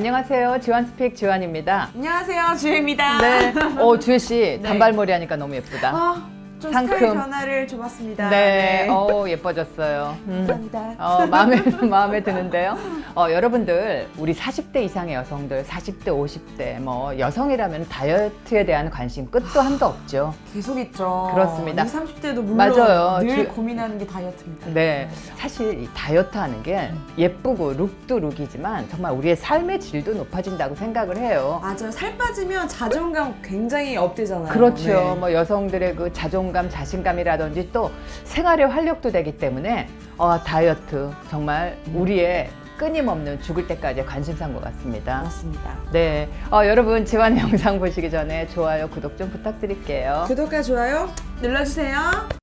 안녕하세요. 지완 스픽 지완입니다. 안녕하세요, 주혜입니다. 네. 어, 주혜 씨 단발머리 하니까 너무 예쁘다. 아, 좀 상큼. 스타일 변화를 줘봤습니다. 네. 어, 예뻐졌어요. 음. 감사합니다. 어, 마음에, 마음에 드는데요. 어, 여러분들, 우리 40대 이상의 여성들, 40대, 50대, 뭐, 여성이라면 다이어트에 대한 관심 끝도 한도 없죠. 계속 있죠. 그렇습니다. 20, 30대도 물론 맞아요. 늘 주- 고민하는 게 다이어트입니다. 네. 사실 이 다이어트 하는 게 예쁘고 룩도 룩이지만 정말 우리의 삶의 질도 높아진다고 생각을 해요. 맞아요. 살 빠지면 자존감 굉장히 업되잖아요. 그렇죠. 네. 뭐 여성들의 그 자존감, 자신감이라든지 또 생활의 활력도 되기 때문에 어, 다이어트 정말 우리의 끊임없는 죽을 때까지의 관심사인 것 같습니다. 맞습니다. 네, 어, 여러분 지완의 영상 보시기 전에 좋아요, 구독 좀 부탁드릴게요. 구독과 좋아요 눌러주세요.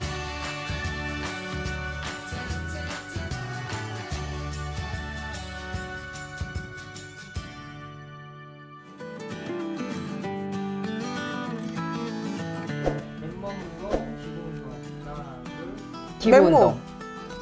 기구 맨몸. 운동.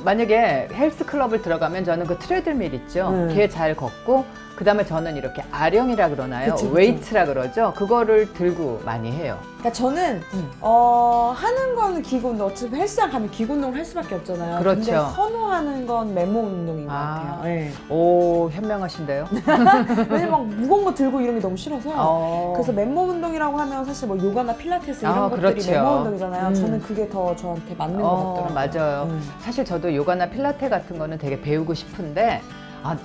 만약에 헬스 클럽을 들어가면 저는 그 트레드밀 있죠. 네. 걔잘 걷고 그 다음에 저는 이렇게 아령이라 그러나요? 그쵸, 그쵸. 웨이트라 그러죠. 그거를 들고 많이 해요. 그러니까 저는 음. 어, 하는 거는 기구 운동. 어차피 헬스장 가면 기구 운동을 할 수밖에 없잖아요. 그렇죠. 근데 선호하는 건 맨몸 운동인 것 아. 같아요. 네. 오, 현명하신데요. 왜냐면 막 무거운 거 들고 이런 게 너무 싫어서. 어. 그래서 맨몸 운동이라고 하면 사실 뭐 요가나 필라테스 이런 아, 것들이 그렇죠. 맨몸 운동이잖아요. 음. 저는 그게 더 저한테 맞는 것 어, 같더라고요. 맞아요. 음. 사실 저도 요가나 필라테 같은 거는 되게 배우고 싶은데 아,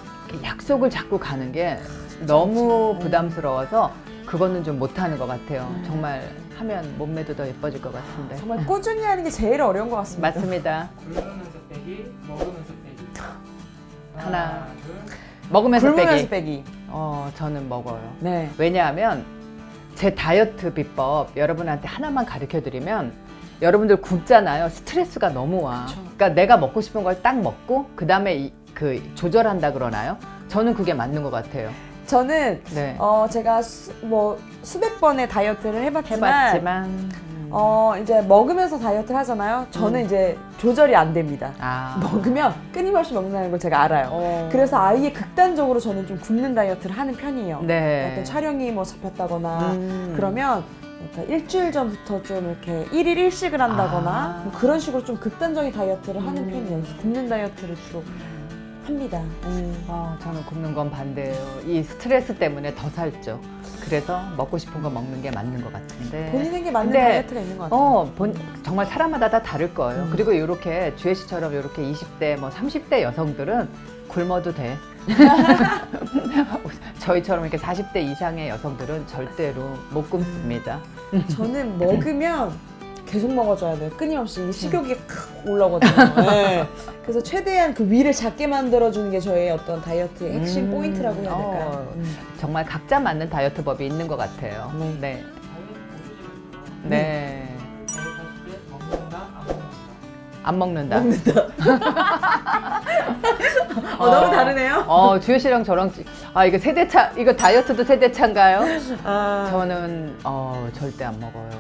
약속을 잡고 가는 게 너무 음. 부담스러워서 그거는 좀 못하는 것 같아요. 음. 정말 하면 몸매도 더 예뻐질 것 같은데. 정말 꾸준히 하는 게 제일 어려운 것 같습니다. 맞습니다. 굶으면서 빼기, 먹으면서 빼기. 하나. 둘. 먹으면서 굶으면서 빼기. 빼기. 어, 저는 먹어요. 네. 왜냐하면 제 다이어트 비법 여러분한테 하나만 가르쳐 드리면 여러분들 굶잖아요. 스트레스가 너무 와. 그쵸. 그러니까 내가 먹고 싶은 걸 딱 먹고 그 다음에 그 조절한다 그러나요? 저는 그게 맞는 것 같아요. 저는 네. 어 제가 수, 뭐 수백 번의 다이어트를 해봤지만, 해봤지만 음. 어 이제 먹으면서 다이어트를 하잖아요. 저는 음. 이제 조절이 안 됩니다. 아. 먹으면 끊임없이 먹는다는 걸 제가 알아요. 어. 그래서 아예 극단적으로 저는 좀 굶는 다이어트를 하는 편이에요. 네. 어떤 촬영이 뭐 잡혔다거나 음. 그러면 그러니까 일주일 전부터 좀 이렇게 일일 일식을 한다거나 아. 뭐 그런 식으로 좀 극단적인 다이어트를 하는 음. 편이에요. 그래서 굶는 다이어트를 주로 합니다. 음. 어, 저는 굶는 건 반대예요. 이 스트레스 때문에 더 살죠. 그래서 먹고 싶은 거 먹는 게 맞는 것 같은데. 본인에게 맞는 근데, 다이어트가 있는 것 같아요. 어, 본, 정말 사람마다 다 다를 거예요. 음. 그리고 이렇게 주혜 씨처럼 이렇게 20대, 뭐 30대 여성들은 굶어도 돼. 저희처럼 이렇게 40대 이상의 여성들은 절대로 못 굶습니다. 저는 먹으면 계속 먹어줘야 돼요. 끊임없이 이 식욕이 칵 올라오거든요. 네. 그래서 최대한 그 위를 작게 만들어주는 게 저의 어떤 다이어트의 핵심 음. 포인트라고 해야 될까요? 어. 음. 정말 각자 맞는 다이어트 법이 있는 것 같아요. 네. 네. 네. 안 먹는다. 안 먹는다. 어, 너무 다르네요. 어, 주혜 씨랑 저랑, 지- 아, 이거 세대 차, 이거 다이어트도 세대 차인가요? 아, 저는, 어, 절대 안 먹어요.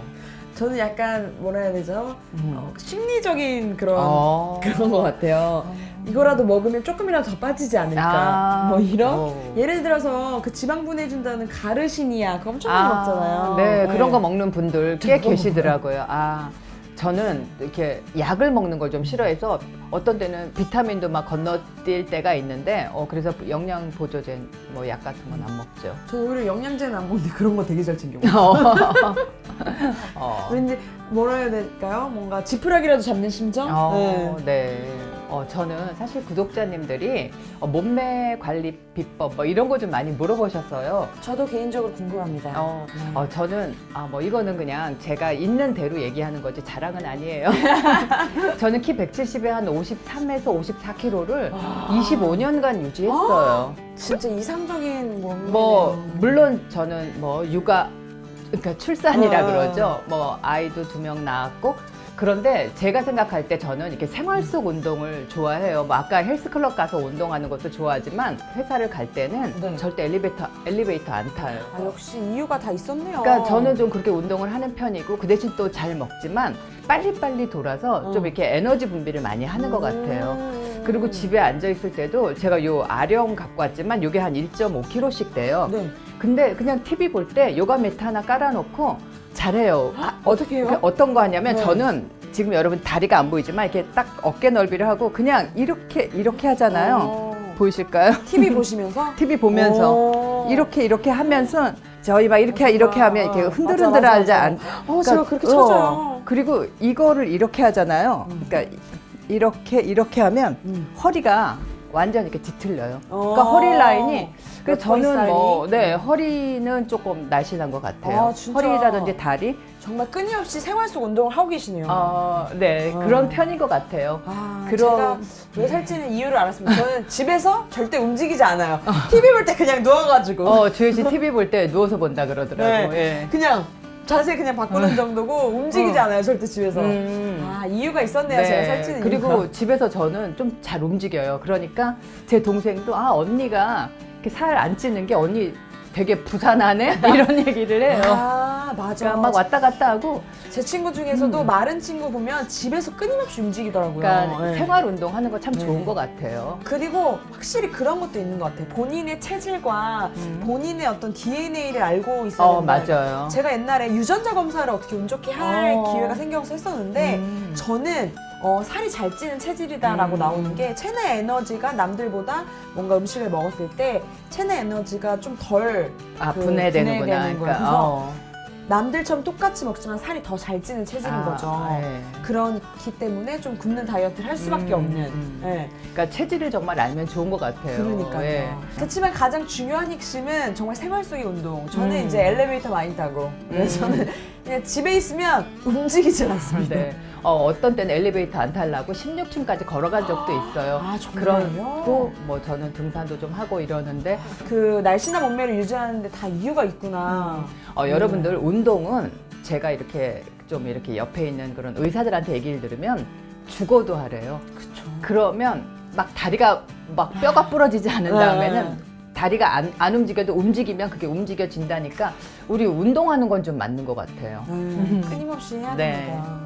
저는 약간 뭐라 해야 되죠? 음. 어, 심리적인 그런 어. 그런 것 같아요. 이거라도 먹으면 조금이라도 더 빠지지 않을까. 아. 뭐 이런. 어. 예를 들어서 그 지방 분해준다는 가르시니아 그거 엄청 많이 먹잖아요. 네, 그런 거 먹는 분들 꽤 그거 계시더라고요. 아, 저는 이렇게 약을 먹는 걸 좀 싫어해서 어떤 때는 비타민도 막 건너뛸 때가 있는데, 어, 그래서 영양 보조제 뭐 약 같은 건 안 먹죠. 저는 오히려 영양제는 안 먹는데 그런 거 되게 잘 챙겨. 어. 어. 왠지 뭐라 해야 될까요? 뭔가 지푸라기라도 잡는 심정? 어, 네. 네. 어, 저는 사실 구독자님들이 어, 몸매 관리 비법 뭐 이런 거 좀 많이 물어보셨어요. 저도 개인적으로 궁금합니다. 어, 네. 어, 저는 아, 뭐 이거는 그냥 제가 있는 대로 얘기하는 거지 자랑은 아니에요. 저는 키 170에 한 53에서 54kg를 와. 25년간 유지했어요. 진짜 이상적인 뭐뭐 물론 저는 뭐 육아 그러니까 출산이라 어. 그러죠. 뭐 아이도 두 명 낳았고 그런데 제가 생각할 때 저는 이렇게 생활 속 운동을 좋아해요. 뭐 아까 헬스클럽 가서 운동하는 것도 좋아하지만 회사를 갈 때는 네. 절대 엘리베이터 엘리베이터 안 타요. 아, 역시 이유가 다 있었네요. 그러니까 저는 좀 그렇게 운동을 하는 편이고 그 대신 또 잘 먹지만 빨리빨리 돌아서 좀 음. 이렇게 에너지 분비를 많이 하는 것 같아요. 음. 그리고 집에 앉아 있을 때도 제가 요 아령 갖고 왔지만 요게 한 1.5kg씩 돼요. 네. 근데 그냥 TV 볼 때 요가 매트 하나 깔아놓고 잘해요. 아, 어떻게 해요? 그 어떤 거 하냐면 네. 저는 지금 여러분 다리가 안 보이지만 이렇게 딱 어깨 넓이를 하고 그냥 이렇게 이렇게 하잖아요. 어. 보이실까요? TV 보시면서 TV 보면서 오. 이렇게 이렇게 하면서 저희 막 이렇게 어. 맞아. 이렇게 하면 이렇게 맞아, 흔들흔들 하지 맞아, 않. 어, 제가 그렇게 어, 찾아요. 그리고 이거를 이렇게 하잖아요. 음. 그러니까 이렇게 이렇게 하면 음. 허리가 완전 이렇게 뒤틀려요. 어. 그러니까 허리 라인이 그래서 저는 뭐 사이니? 네 허리는 조금 날씬한 것 같아요. 아, 진짜? 허리라든지 다리. 정말 끊임없이 생활 속 운동을 하고 계시네요. 어, 네 어. 그런 편인 것 같아요. 아, 그런- 제가 왜 살찌는 이유를 알았습니다. 저는 집에서 절대 움직이지 않아요. TV 볼 때 그냥 누워가지고 어 주혜 씨 TV 볼 때 누워서 본다 그러더라고. 네. 예. 그냥 자세 그냥 바꾸는 정도고 움직이지 어. 않아요 절대 집에서. 음. 아 이유가 있었네요. 제가 살찌는 그리고 이유가. 집에서 저는 좀 잘 움직여요. 그러니까 제 동생도 아 언니가 이렇게 살 안 찌는 게 언니 되게 부산하네 이런 얘기를 해요. 아 맞아. 그러니까 막 왔다 갔다 하고 제 친구 중에서도 마른 친구 보면 집에서 끊임없이 움직이더라고요. 그러니까 네. 생활 운동 하는 거참 네. 좋은 것 같아요. 그리고 확실히 그런 것도 있는 것 같아요. 본인의 체질과 음. 본인의 어떤 DNA를 알고 있어야 어. 맞아요. 제가 옛날에 유전자 검사를 어떻게 운 좋게 할 어. 기회가 생겨서 했었는데 음. 저는 어, 살이 잘 찌는 체질이다라고 음. 나오는 게 체내 에너지가 남들보다 뭔가 음식을 먹었을 때 체내 에너지가 좀덜 아 그 분해되는구나. 분해되는 거예요. 그러니까 그래서 어. 남들처럼 똑같이 먹지만 살이 더 잘 찌는 체질인 아, 거죠. 네. 그렇기 때문에 좀 굶는 다이어트를 할 수밖에 음, 없는. 음. 예. 그러니까 체질을 정말 알면 좋은 것 같아요. 그러니까요. 예. 그렇지만 가장 중요한 핵심은 정말 생활 속의 운동. 저는 음. 이제 엘리베이터 많이 타고 그래서 음. 저는 그냥 집에 있으면 움직이질 않습니다. 네. 어, 어떤 때는 엘리베이터 안 타려고 16층까지 걸어간 적도 있어요. 아 정말요? 그러고 뭐 저는 등산도 좀 하고 이러는데 그 날씬한 몸매를 유지하는데 다 이유가 있구나. 어, 여러분들 운동은 제가 이렇게 좀 이렇게 옆에 있는 그런 의사들한테 얘기를 들으면 죽어도 하래요. 그렇죠. 그러면 막 다리가 막 뼈가 부러지지 않은 네. 다음에는 다리가 안, 안 움직여도 움직이면 그게 움직여진다니까 우리 운동하는 건 좀 맞는 것 같아요. 음, 끊임없이 해야 네. 됩니다.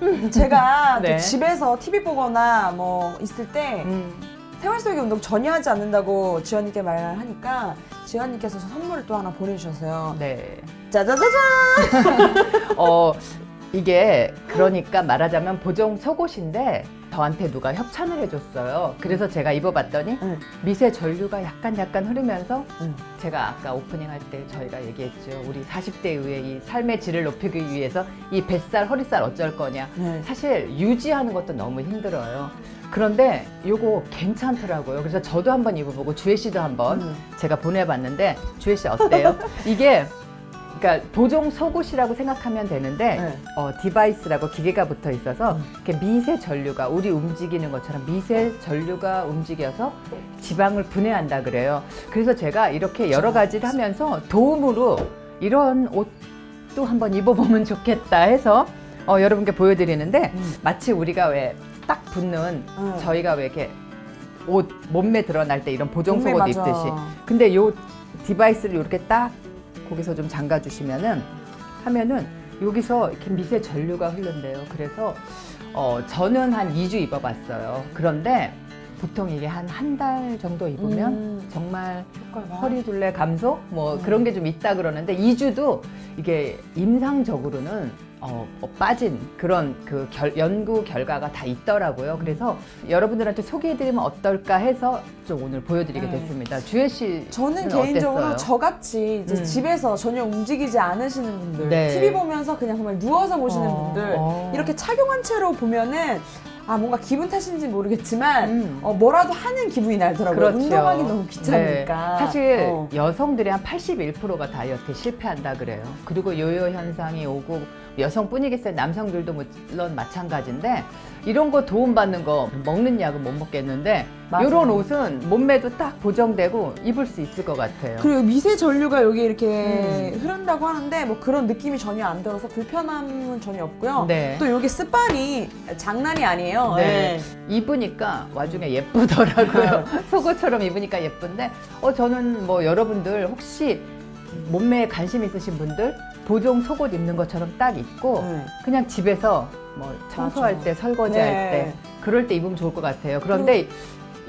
네. 제가 네. 또 집에서 TV 보거나 뭐 있을 때 음. 생활 속의 운동 전혀 하지 않는다고 지연님께 말을 하니까 지연님께서 선물을 또 하나 보내주셨어요. 네. 짜자자잔! 어, 이게 그러니까 말하자면 보정 속옷인데 저한테 누가 협찬을 해줬어요. 그래서 제가 입어봤더니 응. 미세 전류가 약간 약간 흐르면서 응. 제가 아까 오프닝 할 때 저희가 얘기했죠. 우리 40대 이후에 이 삶의 질을 높이기 위해서 이 뱃살, 허리살 어쩔 거냐. 네. 사실 유지하는 것도 너무 힘들어요. 그런데 요거 괜찮더라고요. 그래서 저도 한번 입어보고 주혜 씨도 한번 음. 제가 보내봤는데 주혜 씨 어때요? 이게 그러니까 보정 속옷이라고 생각하면 되는데 네. 어, 디바이스라고 기계가 붙어 있어서 음. 이렇게 미세 전류가 우리 움직이는 것처럼 미세 전류가 움직여서 지방을 분해한다 그래요. 그래서 제가 이렇게 여러 가지를 하면서 도움으로 이런 옷도 한번 입어보면 좋겠다 해서 어, 여러분께 보여드리는데 음. 마치 우리가 왜 딱 붙는 음. 저희가 왜 이렇게 옷 몸매 드러날 때 이런 보정 몸매 속옷 맞아. 입듯이 근데 요 디바이스를 이렇게 딱 거기서 좀 잠가 주시면은 하면은 여기서 이렇게 미세 전류가 흐른대요. 그래서 어 저는 한 2주 입어봤어요. 그런데 보통 이게 한 한 달 정도 입으면 음. 정말 효과가. 허리 둘레 감소 뭐 음. 그런 게 좀 있다 그러는데 2주도 이게 임상적으로는 어, 어, 빠진 그런 그 결- 연구 결과가 다 있더라고요. 그래서 여러분들한테 소개해드리면 어떨까 해서 좀 오늘 보여드리게 네. 됐습니다. 주혜 씨 저는 개인적으로 어땠어요? 저같이 이제 음. 집에서 전혀 움직이지 않으시는 분들, 네. TV 보면서 그냥 정말 누워서 보시는 어, 분들, 어. 이렇게 착용한 채로 보면은 아 뭔가 기분 탓인지 모르겠지만 음. 어, 뭐라도 하는 기분이 나더라고요. 그렇죠. 운동하기 너무 귀찮으니까. 네. 사실 어. 여성들의 한 81%가 다이어트에 실패한다 그래요. 그리고 요요 현상이 오고 여성뿐이겠어요. 남성들도 물론 마찬가지인데 이런 거 도움받는 거 먹는 약은 못 먹겠는데 맞아요. 이런 옷은 몸매도 딱 보정되고 입을 수 있을 것 같아요. 그리고 미세 전류가 여기 이렇게 음. 흐른다고 하는데 뭐 그런 느낌이 전혀 안 들어서 불편함은 전혀 없고요. 네. 또 여기 스빨이 장난이 아니에요. 네. 입으니까 와중에 예쁘더라고요. 속옷처럼 입으니까 예쁜데, 어, 저는 뭐 여러분들 혹시 몸매에 관심 있으신 분들 보정 속옷 입는 것처럼 딱 입고 네. 그냥 집에서 뭐 청소할 맞아. 때 설거지할 네. 때 그럴 때 입으면 좋을 것 같아요. 그런데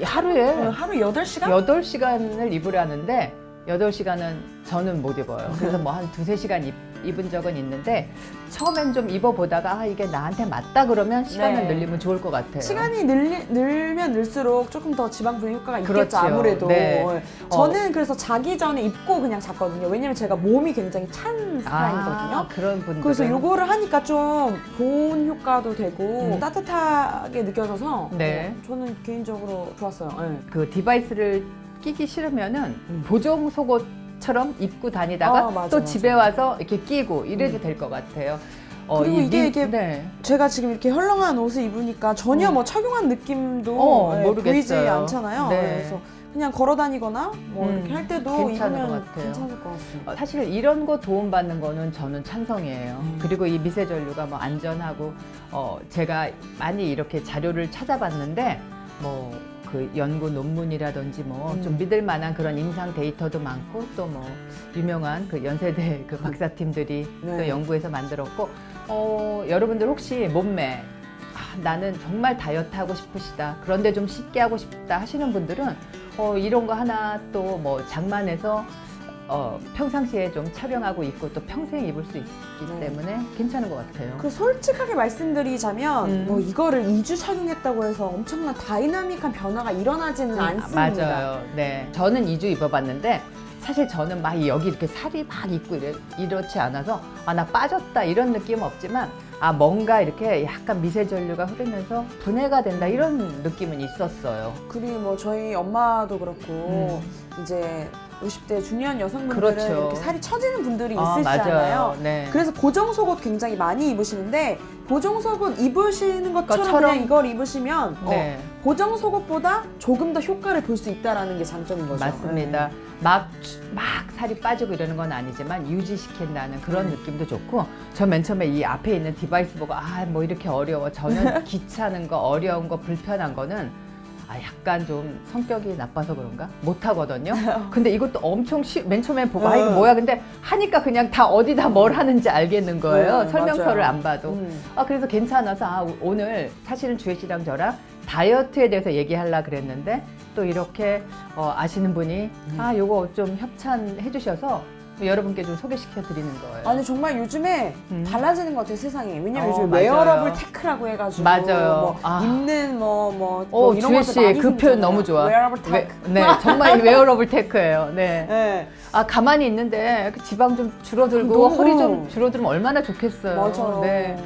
하루에 어, 하루 8시간? 여덟 시간을 입으라는데 여덟 시간은 저는 못 입어요. 그래서 뭐 한 두세 시간 입, 입은 적은 있는데 처음엔 좀 입어보다가 아, 이게 나한테 맞다 그러면 시간을 네. 늘리면 좋을 것 같아요. 시간이 늘리, 늘면 늘수록 조금 더 지방 분해 효과가 있겠죠 그렇죠. 아무래도 네. 저는 그래서 자기 전에 입고 그냥 잤거든요 왜냐면 제가 몸이 굉장히 찬 스타일이거든요 아, 그런 분들 그래서 요거를 하니까 좀 보온 효과도 되고 음. 따뜻하게 느껴져서 네. 어, 저는 개인적으로 좋았어요 네. 그 디바이스를 끼기 싫으면은 음. 보정 속옷 처럼 입고 다니다가 아, 맞아, 또 맞아. 집에 와서 이렇게 끼고 이래도 음. 될것 같아요. 그리고 이 이게 미- 이게 네. 제가 지금 이렇게 헐렁한 옷을 입으니까 전혀 음. 뭐 착용한 느낌도 어, 네, 모르겠어요. 보이지 않잖아요 네. 그래서 그냥 걸어 다니거나 뭐 음, 이렇게 할 때도 괜찮을 것 같아요. 괜찮을 것 같습니다 어, 사실 이런 거 도움 받는 거는 저는 찬성이에요. 음. 그리고 이 미세 전류가 뭐 안전하고 어 제가 많이 이렇게 자료를 찾아봤는데 뭐 그 연구 논문이라든지 뭐좀 음. 믿을 만한 그런 임상 데이터도 많고 또 뭐 유명한 그 연세대 그 박사팀들이 네. 또 연구해서 만들었고 어 여러분들 혹시 몸매 아, 나는 정말 다이어트 하고 싶으시다. 그런데 좀 쉽게 하고 싶다 하시는 분들은 어, 이런 거 하나 또 뭐 장만해서 어, 평상시에 좀 촬영하고 입고 또 평생 입을 수 있기 네. 때문에 괜찮은 것 같아요. 그 솔직하게 말씀드리자면 음. 뭐 이거를 2주 착용했다고 해서 엄청난 다이나믹한 변화가 일어나지는 않습니다. 음, 맞아요. 네. 저는 2주 입어봤는데 사실 저는 막 여기 이렇게 살이 막 있고 이래, 이렇지 않아서 아, 나 빠졌다 이런 느낌은 없지만 아, 뭔가 이렇게 약간 미세 전류가 흐르면서 분해가 된다 이런 느낌은 있었어요. 그리고 뭐 저희 엄마도 그렇고 이제 50대 중년 여성분들은 음. 그렇죠. 이렇게 살이 처지는 분들이 아, 있으시잖아요. 네. 그래서 보정 속옷 굉장히 많이 입으시는데 보정 속옷 입으시는 것처럼 것처럼. 그냥 이걸 입으시면 어, 네. 보정 속옷보다 조금 더 효과를 볼 수 있다라는 게 장점인 거죠. 맞습니다. 막, 막 살이 빠지고 이러는 건 아니지만 유지시킨다는 그런 음. 느낌도 좋고 저 맨 처음에 이 앞에 있는 디바이스 보고 아 뭐 이렇게 어려워 저는 귀찮은 거 어려운 거 불편한 거는 아 약간 좀 성격이 나빠서 그런가 못 하거든요. 근데 이것도 엄청 쉬, 맨 처음에 보고 아 이거 네. 뭐야 근데 하니까 그냥 다 어디다 뭘 하는지 알겠는 거예요. 네, 설명서를 맞아요. 안 봐도. 음. 아 그래서 괜찮아서 아, 오늘 사실은 주혜 씨랑 저랑 다이어트에 대해서 얘기하려 그랬는데 또 이렇게 어, 아시는 분이 아 요거 좀 협찬해 주셔서 여러분께 좀 소개시켜 드리는 거예요. 아니 정말 요즘에 음. 달라지는 것 같아요 세상이 왜냐면 어, 요즘 맞아요. 웨어러블 테크라고 해가지고 맞아요. 뭐 아. 입는 뭐뭐 오 이런 주혜 것들 씨 많이 그 표현 생기잖아요. 너무 좋아. 웨어러블 웨- 테크 네 정말 이 웨어러블 테크예요. 네. 네. 아 가만히 있는데 그 지방 좀 줄어들고 너무- 허리 좀 줄어들면 얼마나 좋겠어요. 맞아요 네.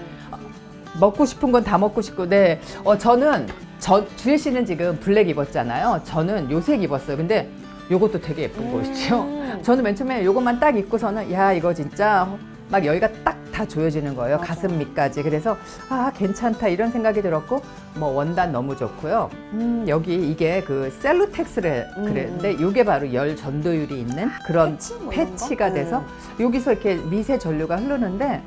먹고 싶은 건 다 먹고 싶고, 네. 어, 저는, 저, 주혜 씨는 지금 블랙 입었잖아요. 저는 요색 입었어요. 근데 요것도 되게 예쁜 음. 보이시죠? 저는 맨 처음에 요것만 딱 입고서는, 야, 이거 진짜 막 여기가 딱 다 조여지는 거예요. 맞아. 가슴 밑까지. 그래서, 아, 괜찮다. 이런 생각이 들었고, 뭐, 원단 너무 좋고요. 음, 여기 이게 그 셀루텍스를 음. 그랬는데, 요게 바로 열 전도율이 있는 그런 패치 뭐 패치가 거? 돼서 네. 여기서 이렇게 미세 전류가 흐르는데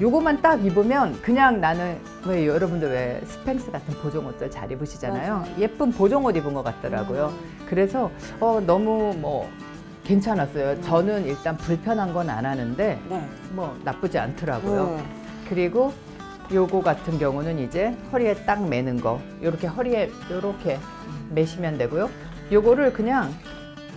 요거만 딱 입으면 그냥 나는 왜 여러분들 왜 스팽스 같은 보정 옷들 잘 입으시잖아요. 맞아요. 예쁜 보정 옷 입은 것 같더라고요. 음. 그래서 어 너무 뭐 괜찮았어요. 저는 일단 불편한 건 안 하는데 네. 뭐 나쁘지 않더라고요. 네. 그리고 요거 같은 경우는 이제 허리에 딱 매는 거. 요렇게 허리에 요렇게 매시면 되고요. 요거를 그냥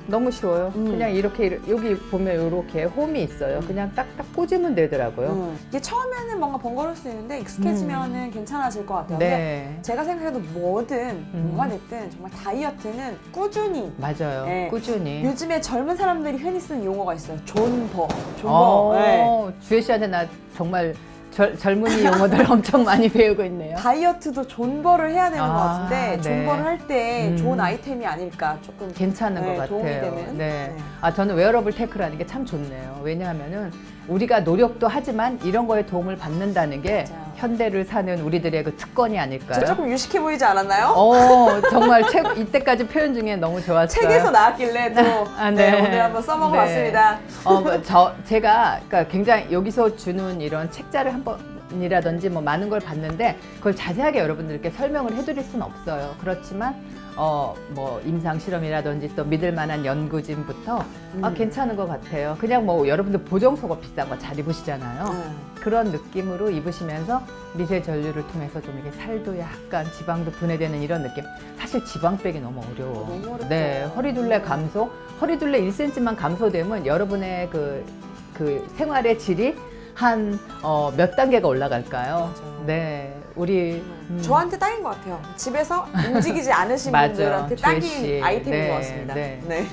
너무 쉬워요. 음. 그냥 이렇게 여기 보면 요렇게 홈이 있어요. 그냥 딱딱 꽂으면 되더라고요. 음. 이게 처음에는 뭔가 번거로울 수 있는데 익숙해지면은 괜찮아질 것 같아요. 근데 네. 제가 생각해도 뭐든 음. 뭐가 됐든 정말 다이어트는 꾸준히 맞아요. 네. 꾸준히. 요즘에 젊은 사람들이 흔히 쓰는 용어가 있어요. 존버. 존버. 어, 네. 주혜 씨한테 나 정말 젊- 젊은이 용어들 엄청 많이 배우고 있네요. 다이어트도 존버를 해야 되는 아, 것 같은데 네. 존버를 할 때 음. 좋은 아이템이 아닐까 조금 괜찮은 네, 것 도움이 같아요. 되는. 네. 네. 아 저는 웨어러블 테크라는 게 참 좋네요. 왜냐하면은 우리가 노력도 하지만 이런 거에 도움을 받는다는 게 맞아요. 현대를 사는 우리들의 그 특권이 저 아닐까요? 조금 유식해 보이지 않았나요? 어 정말 최 이때까지 표현 중에 너무 좋았어요. 책에서 나왔길래 또 아, 네, 네. 오늘 한번 써먹어 네. 봤습니다. 어, 그 저, 제가 그러니까 굉장히 여기서 주는 이런 책자를 한 번 이라든지 뭐 많은 걸 봤는데 그걸 자세하게 여러분들께 설명을 해드릴 수는 없어요. 그렇지만 어, 뭐 임상 실험이라든지 또 믿을 만한 연구진부터 아, 음. 괜찮은 것 같아요. 그냥 뭐 여러분들 보정 속옷 비싼 거 잘 입으시잖아요. 네. 그런 느낌으로 입으시면서 미세 전류를 통해서 좀 이렇게 살도 약간 지방도 분해되는 이런 느낌. 사실 지방 빼기 너무 어려워. 너무. 네, 허리둘레 감소, 허리둘레 1cm만 감소되면 여러분의 그, 그 생활의 질이 한 어, 몇 단계가 올라갈까요? 맞아요. 네, 우리 음, 저한테 딱인 것 같아요. 집에서 움직이지 않으신 맞아. 분들한테 딱인 씨. 아이템인 네, 것 같습니다. 네. 네.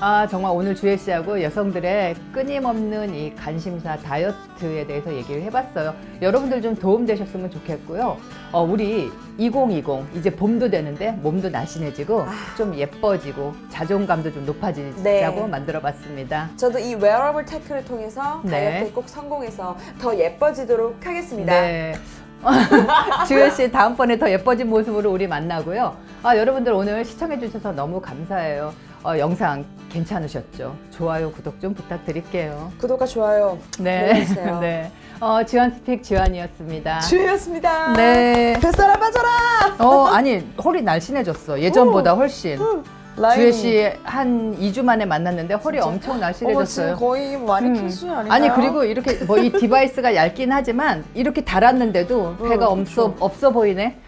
아 정말 오늘 주혜 씨하고 여성들의 끊임없는 이 관심사 다이어트에 대해서 얘기를 해봤어요. 여러분들 좀 도움 되셨으면 좋겠고요. 어, 우리 2020 이제 봄도 되는데 몸도 날씬해지고 아. 좀 예뻐지고 자존감도 좀 높아지자고 네. 만들어봤습니다. 저도 이 웨어러블 테크를 통해서 네. 다이어트에 꼭 성공해서 더 예뻐지도록 하겠습니다. 네. 주혜 씨 다음번에 더 예뻐진 모습으로 우리 만나고요. 아, 여러분들 오늘 시청해주셔서 너무 감사해요. 어, 영상 괜찮으셨죠? 좋아요, 구독 좀 부탁드릴게요. 구독과 좋아요 네. 눌러주세요. 네. 어, 지원 스픽 지원이었습니다. 주혜였습니다. 네. 뱃살아 빠져라. 어, 아니, 허리 날씬해졌어. 예전보다 훨씬. 주혜 씨 한 2주 만에 만났는데 허리? 엄청 어머, 날씬해졌어요. 거의 많이 음. 큰 수준 아닌가요? 아니 그리고 이렇게 뭐 이 디바이스가 얇긴 하지만 이렇게 달았는데도 배가 어, 없어. 없어 보이네.